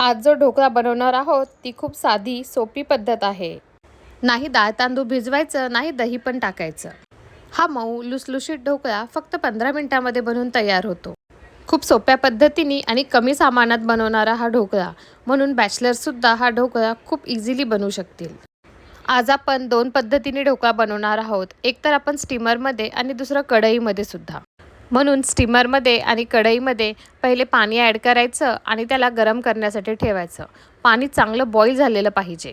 आज जो ढोकळा बनवणार आहोत ती खूप साधी सोपी पद्धत आहे. नाही डाळ तांदूळ भिजवायचं नाही दही पण टाकायचं. हा मऊ लुसलुशीत ढोकळा फक्त पंधरा मिनटामध्ये बनवून तयार होतो. खूप सोप्या पद्धतीने आणि कमी सामानात बनवणारा हा ढोकळा म्हणून बॅचलरसुद्धा हा ढोकळा खूप इझिली बनवू शकतील. आज आपण दोन पद्धतीने ढोकळा बनवणार आहोत. एक तर आपण स्टीमरमध्ये आणि दुसरं कढईमध्ये सुद्धा. म्हणून स्टीमरमध्ये आणि कढईमध्ये पहिले पाणी ॲड करायचं आणि त्याला गरम करण्यासाठी ठेवायचं. पाणी चांगलं बॉईल झालेलं पाहिजे.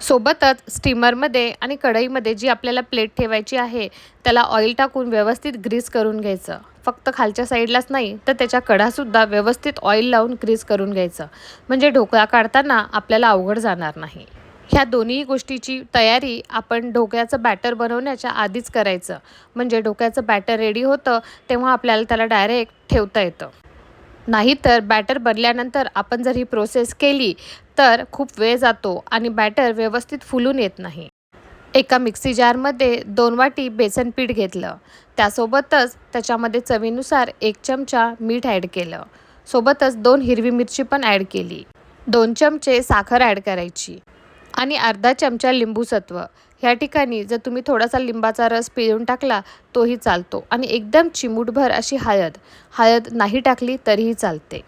सोबतच स्टीमरमध्ये आणि कढईमध्ये जी आपल्याला प्लेट ठेवायची आहे त्याला ऑइल टाकून व्यवस्थित ग्रीस करून घ्यायचं. फक्त खालच्या साईडलाच नाही तर त्याच्या कढासुद्धा व्यवस्थित ऑइल लावून ग्रीस करून घ्यायचं. म्हणजे ढोकळा काढताना आपल्याला अवघड जाणार नाही. ह्या दोन्ही गोष्टीची तयारी आपण ढोक्याचं बॅटर बनवण्याच्या आधीच करायचं. म्हणजे ढोक्याचं बॅटर रेडी होतं तेव्हा आपल्याला त्याला डायरेक्ट ठेवता येतं. नाहीतर बॅटर बनल्यानंतर आपण जर ही प्रोसेस केली तर खूप वेळ जातो आणि बॅटर व्यवस्थित फुलून येत नाही. एका मिक्सी जारमध्ये दोन वाटी बेसन पीठ घेतलं. त्यासोबतच त्याच्यामध्ये चवीनुसार एक चमचा मीठ ॲड केलं. सोबतच दोन हिरवी मिरची पण ॲड केली. दोन चमचे साखर ॲड करायची. आणि अर्धा चमचा लिंबूसत्व. ह्या ठिकाणी जर तुम्ही थोडासा लिंबाचा रस पिळून टाकला तोही चालतो. आणि एकदम चिमूटभर अशी हळद. हळद नाही टाकली तरीही चालते.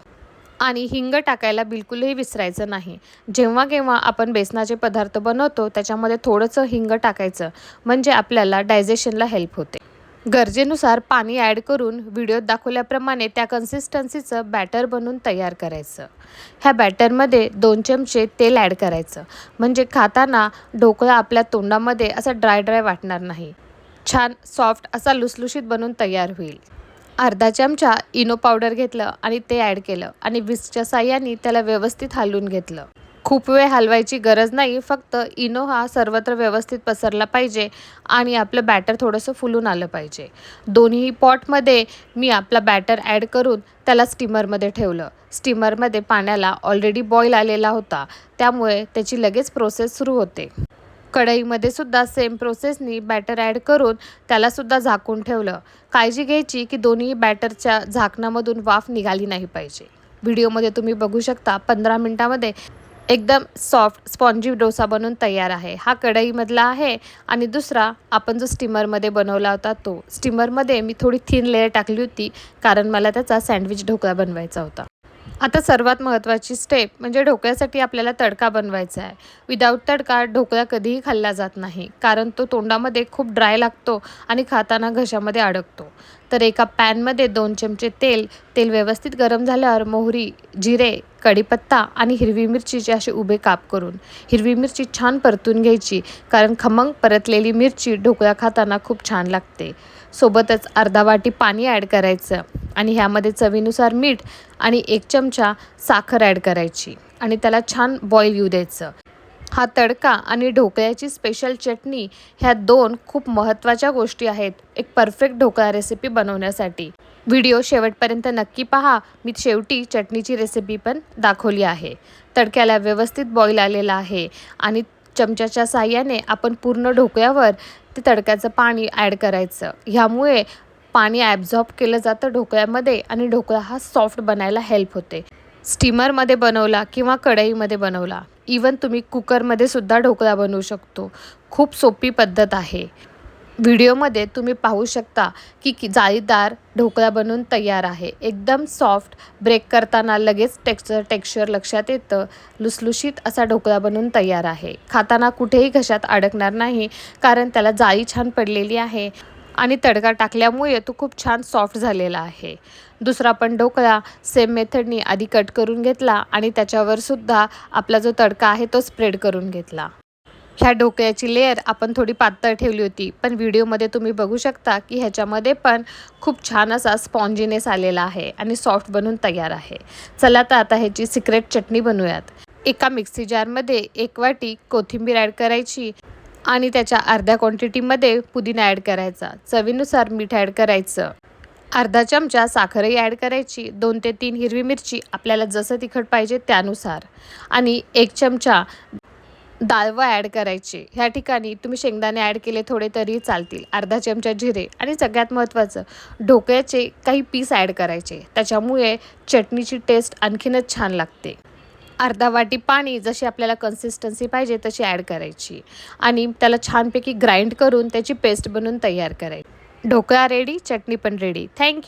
आणि हिंग टाकायला बिलकुलही विसरायचं नाही. जेव्हा केव्हा आपण बेसनाचे पदार्थ बनवतो त्याच्यामध्ये थोडंसं हिंग टाकायचं. म्हणजे आपल्याला डायजेशनला हेल्प होते. गरजेनुसार पाणी ॲड करून व्हिडिओत दाखवल्याप्रमाणे त्या कन्सिस्टन्सीचं बॅटर बनवून तयार करायचं. ह्या बॅटरमध्ये दोन चमचे तेल ॲड करायचं. म्हणजे खाताना ढोकळा आपल्या तोंडामध्ये असा ड्राय ड्राय वाटणार नाही. छान सॉफ्ट असा लुसलुशीत बनून तयार होईल. अर्धा चमचा इनो पावडर घेतलं आणि ते ॲड केलं आणि विस्कच्या साह्याने त्याला व्यवस्थित हलवून घेतलं. खूप वेळ हलवायची गरज नाही. फक्त इनो हा सर्वत्र व्यवस्थित पसरला पाहिजे आणि आपलं बॅटर थोडंसं फुलून आलं पाहिजे. दोन्ही पॉटमध्ये मी आपला बॅटर ॲड करून त्याला स्टीमरमध्ये ठेवलं. स्टीमरमध्ये पाण्याला ऑलरेडी बॉईल आलेला होता. त्यामुळे त्याची लगेच प्रोसेस सुरू होते. कढईमध्ये सुद्धा सेम प्रोसेसनी बॅटर ॲड करून त्यालासुद्धा झाकून ठेवलं. काळजी घ्यायची की दोन्ही बॅटरच्या झाकणामधून वाफ निघाली नाही पाहिजे. व्हिडिओमध्ये तुम्ही बघू शकता पंधरा मिनटामध्ये एकदम सॉफ्ट स्पॉन्जी डोसा बनवून तयार आहे. हा कढईमधला आहे आणि दुसरा आपण जो स्टीमरमध्ये बनवला होता तो. स्टीमरमध्ये मी थोडी थिन लेअर टाकली होती कारण मला त्याचा सँडविच ढोकळा बनवायचा होता. आता सर्वात महत्त्वाची स्टेप म्हणजे ढोकळ्यासाठी आपल्याला तडका बनवायचा आहे. विदाऊट तडका ढोकळा कधीही खाल्ला जात नाही कारण तो तोंडामध्ये खूप ड्राय लागतो आणि खाताना घशामध्ये अडकतो. तर एका पॅनमध्ये दोन चमचे तेल तेल व्यवस्थित गरम झाल्यावर मोहरी जिरे कढीपत्ता आणि हिरवी मिरचीचे असे उभे काप करून. हिरवी मिरची छान परतून घ्यायची कारण खमंग परतलेली मिरची ढोकळा खाताना खूप छान लागते. सोबतच अर्धा वाटी पाणी ॲड करायचं आणि ह्यामध्ये चवीनुसार मीठ आणि एक चमचा साखर ॲड करायची आणि त्याला छान बॉईल येऊ द्यायचं. हा तडका आणि ढोकळ्याची स्पेशल चटणी ह्या दोन खूप महत्त्वाच्या गोष्टी आहेत. एक परफेक्ट ढोकळा रेसिपी बनवण्यासाठी. व्हिडिओ शेवटपर्यंत नक्की पहा. मी शेवटी चटणीची रेसिपी पण दाखवली आहे. तडक्याला व्यवस्थित बॉईल आलेला आहे आणि चमच्याच्या साह्याने आपण पूर्ण ढोकळ्यावर ते तडक्याचं पाणी ॲड करायचं. ह्यामुळे पाणी ॲब्झॉर्ब केलं जातं ढोकळ्यामध्ये आणि ढोकळा हा सॉफ्ट बनायला हेल्प होते. स्टीमरमध्ये बनवला किंवा कढईमध्ये बनवला. इवन तुम्ही कुकरमध्ये सुद्धा ढोकळा बनवू शकतो. खूप सोपी पद्धत आहे. व्हिडिओमध्ये तुम्ही पाहू शकता की की जाळीदार ढोकळा बनवून तयार आहे. एकदम सॉफ्ट ब्रेक करताना लगेच टेक्स्चर टेक्स्चर लक्षात येतं. लुसलुशीत असा ढोकळा बनवून तयार आहे. खाताना कुठेही घशात अडकणार नाही कारण त्याला जाळी छान पडलेली आहे. आणि तडका टाकल्यामुळे तो खूप छान सॉफ्ट झालेला आहे. दुसरा पण ढोकळा सेम मेथडनी आधी कट करून घेतला आणि त्याच्यावरसुद्धा आपला जो तडका आहे तो स्प्रेड करून घेतला. ह्या ढोकळ्याची लेअर आपण थोडी पातळ ठेवली होती पण व्हिडिओमध्ये तुम्ही बघू शकता की ह्याच्यामध्ये पण खूप छान असा स्पॉन्जीनेस आलेला आहे आणि सॉफ्ट बनून तयार आहे. चला तर आता ह्याची सिक्रेट चटणी बनवूयात. एका मिक्सी जारमध्ये एक वाटी कोथिंबीर ॲड करायची आणि त्याच्या अर्ध्या क्वांटिटीमध्ये पुदिना ॲड करायचा. चवीनुसार मीठ ॲड करायचं. अर्धा चमचा साखरही ॲड करायची. दोन ते तीन हिरवी मिरची आपल्याला जसं तिखट पाहिजे त्यानुसार. आणि एक चमचा डाळवं ॲड करायचे. ह्या ठिकाणी तुम्ही शेंगदाणे ॲड केले थोडे तरी चालतील. अर्धा चमचा जिरे आणि सगळ्यात महत्त्वाचं ढोकळ्याचे काही पीस ॲड करायचे. त्याच्यामुळे चटणीची टेस्ट आणखीनच छान लागते. अर्धा वाटी पाणी जशी आपल्याला कन्सिस्टन्सी पाहिजे तशी ॲड करायची. आणि त्याला छानपैकी ग्राइंड करून त्याची पेस्ट बनवून तयार करायची. ढोकळा रेडी चटणी पण रेडी थँक्यू